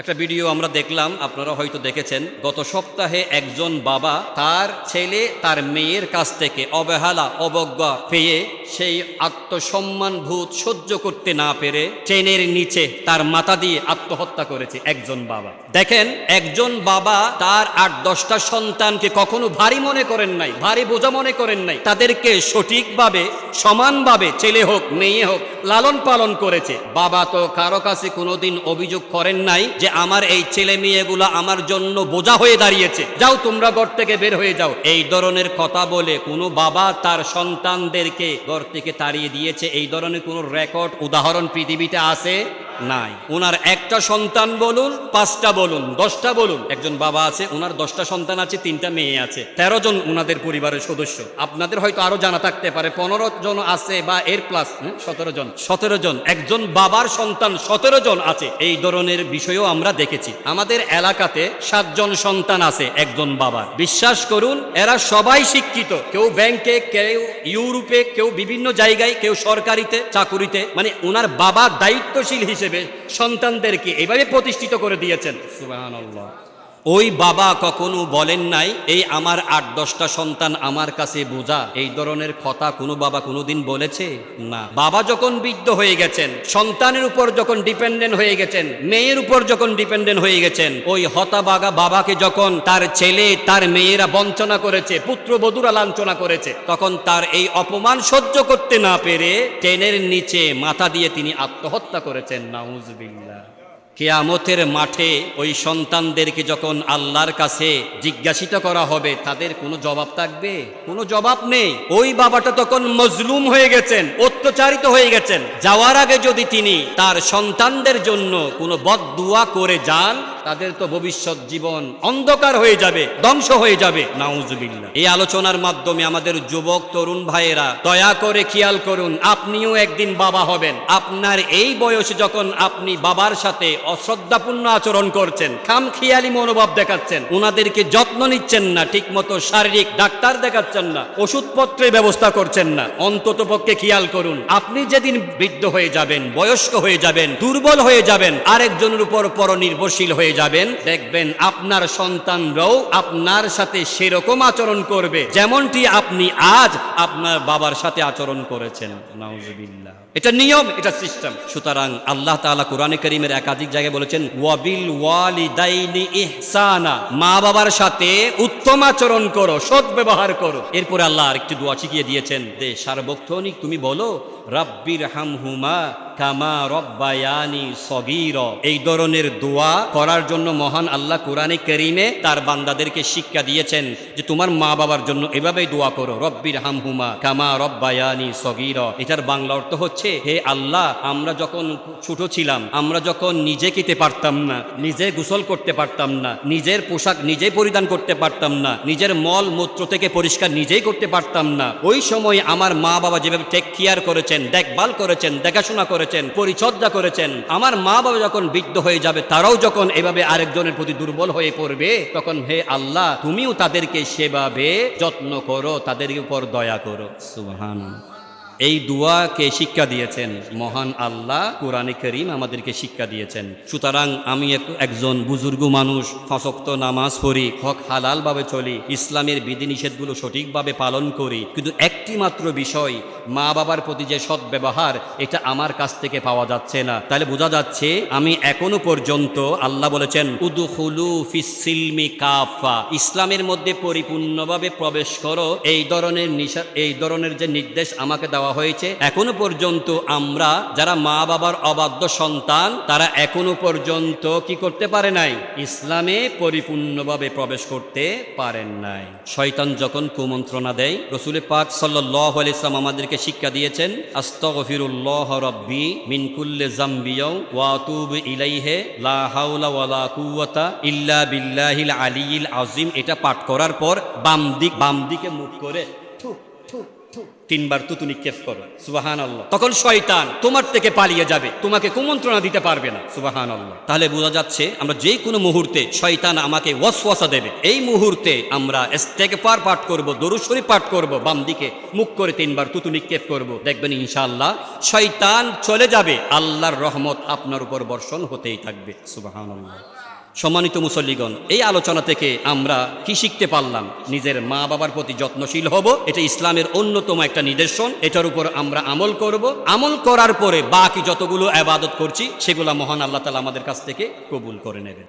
একটা ভিডিও আমরা দেখলাম, আপনারা হয়তো দেখেছেন। গত সপ্তাহে একজন বাবা তার ছেলে তার মেয়ের কাছ থেকে অবহেলা, অবজ্ঞা পেয়ে সেই আত্মসম্মান ভূত সহ্য করতে না পেরে ট্রেনের নিচে তার মাথা দিয়ে আত্মহত্যা করেছে একজন বাবা। দেখেন, একজন বাবা তার আট দশটা সন্তানকে কখনো ভারী মনে করেন নাই, ভারী বোঝা মনে করেন নাই। তাদেরকে সঠিকভাবে, সমানভাবে ছেলে হোক, মেয়ে হোক লালন পালন করেছে। বাবা তো কারও কাছে কোনোদিন অভিযোগ করেন নাই যে আমার এই ছেলে মেয়েগুলো আমার জন্য বোঝা হয়ে দাঁড়িয়েছে। যাও তোমরা ঘর থেকে বের হয়ে যাও। এই ধরনের কথা বলে কোনো বাবা তার সন্তানদেরকে ঘর থেকে তাড়িয়ে দিয়েছে। এই ধরনের কোনো রেকর্ড, উদাহরণ পৃথিবীতে আছে? নাই। ওনার একটা সন্তান বলুন, পাঁচটা বলুন, দশটা বলুন। একজন বাবা আছে ওনার দশটা সন্তান আছে, তিনটা মেয়ে আছে। তেরো জন ওনাদের পরিবারের সদস্য। আপনাদের হয়তো আরও জানা থাকতে পারে, পনেরো জন আছে বা এর প্লাস সতেরো জন। সতেরো জন। একজন বাবার সন্তান সতেরো জন আছে। এই ধরনের বিষয়ও আমরা দেখেছি। আমাদের এলাকাতে সাতজন সন্তান আছে একজন বাবার। বিশ্বাস করুন, এরা সবাই শিক্ষিত। কেউ ব্যাংকে, কেউ ইউরোপে, কেউ বিভিন্ন জায়গায়, কেউ সরকারিতে, চাকুরিতে। মানে ওনার বাবা দায়িত্বশীল হিসেবে সন্তানদেরকে এভাবে প্রতিষ্ঠিত করে দিয়েছেন। সুবহানাল্লাহ। ওই বাবা কখনো বলেন নাই, এই আমার আট দশটা সন্তান আমার কাছে বোঝা, এই ধরনের কথা কোনো বাবা কোনোদিন বলেছে? না। বাবা যখন বৃদ্ধ হয়ে গেছেন, সন্তানের উপর যখন ডিপেন্ডেন্ট হয়ে গেছেন, মেয়ের উপর যখন ডিপেন্ডেন্ট হয়ে গেছেন, ওই হতাবাগা বাবাকে যখন তার ছেলে, তার মেয়েরা বঞ্চনা করেছে, পুত্রবধূরা লাঞ্ছনা করেছে, তখন তার এই অপমান সহ্য করতে না পেরে ট্রেনের নিচে মাথা দিয়ে তিনি আত্মহত্যা করেছেন, নাউজবিল্লাহ। কেয়ামতের মাঠে ওই সন্তানদেরকে যখন আল্লাহর কাছে জিজ্ঞাসিত করা হবে, তাদের কোনো জবাব থাকবে? কোনো জবাব নেই। ওই বাবাটা তখন মজলুম হয়ে গেছেন, অত্যাচারিত হয়ে গেছেন। যাওয়ার আগে যদি তিনি তার সন্তানদের জন্য কোনো বদ করে যান তাদের তো ভবিষ্যৎ জীবন অন্ধকার হয়ে যাবে, ধ্বংস হয়ে যাবে। নাউজুবিল্লাহ। এই আলোচনার মাধ্যমে আমাদের যুবক, তরুণ ভাইয়েরা, দয়া করে খেয়াল করুন, আপনিও একদিন বাবা হবেন। আপনার এই বয়সে যখন আপনি বাবার সাথে অশ্রদ্ধাপূর্ণ আচরণ করছেন খাম খেয়ালি মনোভাব দেখাচ্ছেন ওনাদেরকে যত্ন নিচ্ছেন না, ঠিকমতো শারীরিক ডাক্তার দেখাচ্ছেন না, ওষুধপত্রের ব্যবস্থা করছেন না, অন্তত পক্ষে খেয়াল করুন, আপনি যেদিন বৃদ্ধ হয়ে যাবেন, বয়স্ক হয়ে যাবেন, দুর্বল হয়ে যাবেন, আরেকজনের উপর পর নির্ভরশীল হয়ে যাবেন, দেখবেন আপনার সন্তানরাও আপনার সাথে সেরকম আচরণ করবে, যেমনটি আপনি আজ আপনার বাবার সাথে আচরণ করেছেন। এটা নিয়ম, এটা সিস্টেম। সুতরাং আল্লাহ তাআলা কোরআনে করিমের একাধিক জায়গায় বলেছেন, ওয়াবিল ওয়ালিদাইনি ইহসানা। মা বাবার সাথে উত্তম আচরণ করো, সৎ ব্যবহার করো। এরপরে আল্লাহ আরেকটি দোয়া শিখিয়ে দিয়েছেন, দে সার্বক্ষণিক, তুমি বলো রাব্বির হামহুমা কামা রব্বায়ানি সগীর। এই ধরনের দোয়া করার জন্য মহান আল্লাহ কোরআনে করিমে তার বান্দাদেরকে শিক্ষা দিয়েছেন যে তোমার মা বাবার জন্য এভাবেই দোয়া করো রব্বির হামহুমা কামা রব্বায়ানি সগীর। এটার বাংলা অর্থ হচ্ছে, হে আল্লাহ, আমরা যখন ছোট ছিলাম, আমরা যখন নিজে খেতে পারতাম না, নিজে গোসল করতে পারতাম না, নিজের পোশাক নিজেই পরিধান করতে পারতাম না, নিজের মল মূত্র থেকে পরিষ্কার নিজেই করতে পারতাম না, ওই সময় আমার মা বাবা যেভাবে টেক কেয়ার করেছেন দেখভাল করেছেন, দেখাশোনা করেছেন, পরিচর্যা করেছেন, আমার মা বাবা যখন বৃদ্ধ হয়ে যাবে, তারাও যখন এভাবে আরেকজনের প্রতি দুর্বল হয়ে পড়বে, তখন হে আল্লাহ, তুমিও তাদেরকে সেভাবে যত্ন করো, তাদের উপর দয়া করো। সুবহান এই দুয়াকে শিক্ষা দিয়েছেন মহান আল্লাহ, কোরআনে করিম আমাদেরকে শিক্ষা দিয়েছেন। সুতরাং আমি এক- একজন বুজুর্গ মানুষ ফসক্ত নামাজ পড়ি, হক হালালভাবে চলি, ইসলামের বিধিনিষেধগুলো সঠিকভাবে পালন করি। কিন্তু একটি মাত্র বিষয়, মা বাবার প্রতি যে সৎ ব্যবহার এটা আমার কাছ থেকে পাওয়া যাচ্ছে না। তাহলে বোঝা যাচ্ছে, আমি এখনও পর্যন্ত আল্লাহ বলেছেন উদুহুলু ফিসিলমি কাফা ইসলামের মধ্যে পরিপূর্ণভাবে প্রবেশ করো, এই ধরনের এই ধরনের যে নির্দেশ আমাকে দেওয়া হয়েছে, এখনও পর্যন্ত আমরা যারা মা বাবার অবাধ্য সন্তান, তারা এখনও পর্যন্ত কি করতে পারে নাই? ইসলামে পরিপূর্ণভাবে প্রবেশ করতে পারেন নাই। শয়তান যখন কুমন্ত্রণা দেয় রসুল পাক সাল্লাহ ইসলাম আমাদেরকে শিক্ষা দিয়েছেন, আস্তগফিরুল্লাহ রব্বি মিন কুল্লি জামবিয়াও ওয়া আতুবু ইলাইহি ইল্লা বিল্লাহিল আলিয়িল আযীম। এটা পাঠ করার পর বাম দিক, বাম দিকে মুখ করে থু থু তিনবার তুতু নিক্ষেপ করো সুবাহান আল্লাহ তখন শয়তান তোমার থেকে পালিয়ে যাবে, তোমাকে কুমন্ত্রণা দিতে পারবে না সুবাহান আল্লাহ তাহলে বোঝা যাচ্ছে আমরা যে কোনো মুহূর্তে শয়তান আমাকে ওয়াসওয়াসা দেবে। এই মুহূর্তে আমরা ইস্তেগফার পাঠ করব দরুশরী পাঠ করব, বাম দিকে মুখ করে তিনবার তুতু নিক্ষেপ করব। দেখবেন ইনশাআল্লাহ শয়তান চলে যাবে, আল্লাহর রহমত আপনার উপর বর্ষণ হতেই থাকবে সুবাহান আল্লাহ সম্মানিত মুসল্লিগণ, এই আলোচনা থেকে আমরা কি শিখতে পারলাম? নিজের মা বাবার প্রতি যত্নশীল হব, এটা ইসলামের অন্যতম একটা নিদর্শন, এটার উপর আমরা আমল করব। আমল করার পরে বাকি যতগুলো আবাদত করছি, সেগুলো মহান আল্লাহ তালা আমাদের কাছ থেকে কবুল করে নেবেন।